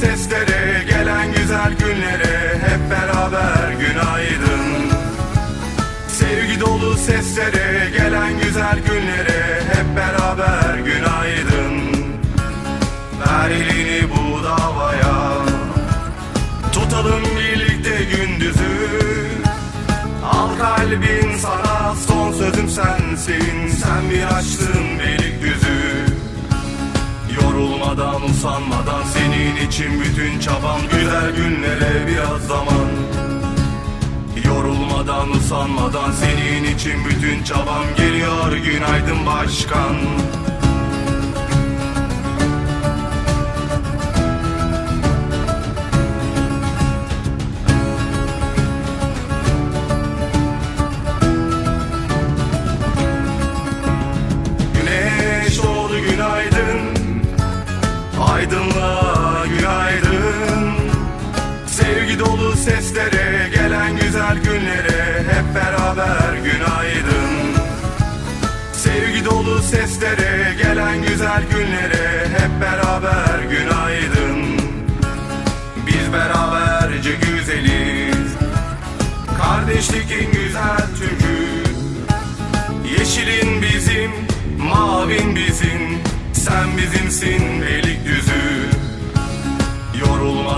seslere Gelen güzel günlere Hep beraber günaydın. Sevgi dolu seslere Gelen güzel günlere Hep beraber günaydın. Ver elini bu davaya Tutalım birlikte gündüzü. Al kalbin sana son sözüm sensin. Sen bir açtın Usanmadan senin için bütün çabam. Güzel günlere biraz zaman. Yorulmadan usanmadan senin için bütün çabam. Geliyor günaydın başkan Sevgi dolu seslere Gelen güzel günlere Hep beraber günaydın. Sevgi dolu seslere Gelen güzel günlere Hep beraber günaydın. Biz beraberce güzeliz. Kardeşlik en güzel türkü. Yeşilin bizim, mavin bizim. Sen bizimsin Beylikdüzü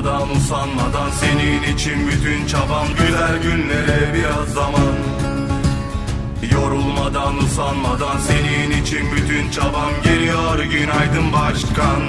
Yorulmadan usanmadan senin için bütün çabam Güzel günlere biraz zaman. Yorulmadan usanmadan senin için bütün çabam Geliyor. Günaydın başkan